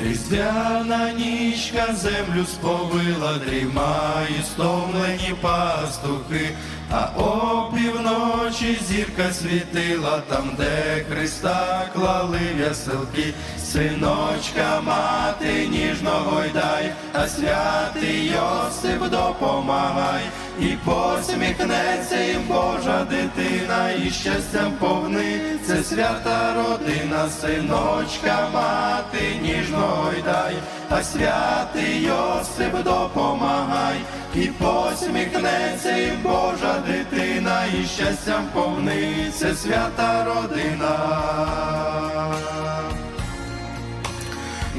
Різдвяна нічка землю сповила, дрімають стомлені пастухи, а опівночі зірка світила там, де Христа клали в'яселки, синочка мати ніжно гойдай, а святий Йосип допомагай, і посміхнеться їм Божа дитина, і щастям повниться свята родина, синочка мати ніжно гойдай, а святий Йосип допомагай, і посміхнеться їм Божа дитина, і щастям повниться свята родина.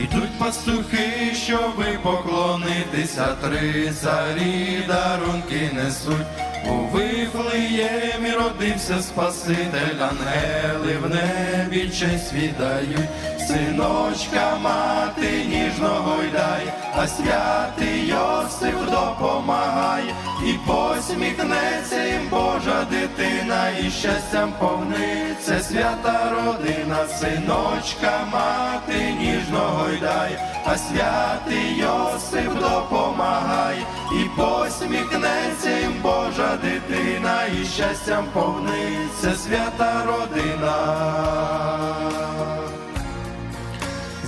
Ідуть пастухи, щоби поклонитися, три царі дарунки несуть. У Вифлеємі родився Спаситель, ангели в небі честь віддають, синочка мати ніжно гойдай, а святий Йосип допомагай, і посміхнеться їм Божа дитина, і щастям повниться свята родина, синочка мати ніжно гойдай, а святий Йосип допомагай, і посміхнеться їм Божа дитина, і щастям повниться свята родина.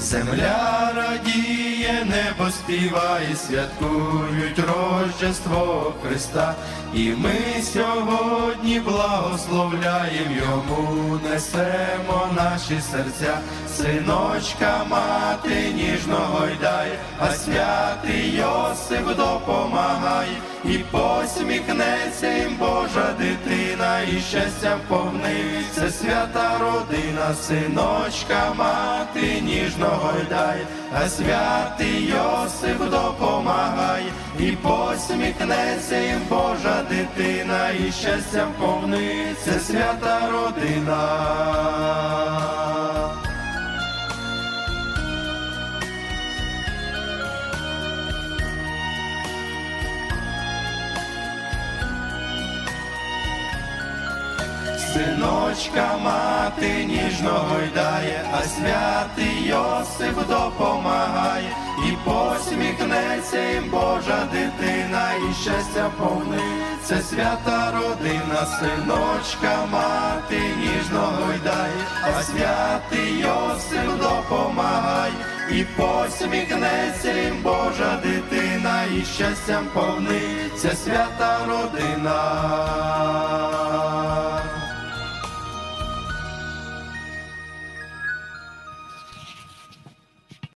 Земля радіє, небо співає, святкують Рождество Христа, і ми сьогодні благословляємо Йому, несемо наші серця, синочка мати ніжно гойдай, а святий Йосип допомагай, і посміхнеться їм Божа дитина, і щастям повниться свята родина, синочка мати ніжно гойдай, а святий Йосип допомагай, і посміхнеться їм Божа дитина, і щастям повниться свята родина. Синочка мати ніжно гойдає, а святий Йосип допомагає, і посміхнеться їм Божа дитина, і щастя повниться. Свята родина, синочка мати ніжно гойдає, а святий Йосип допомагає, і посміхнеться їм Божа дитина, і щастям повниться. Свята родина.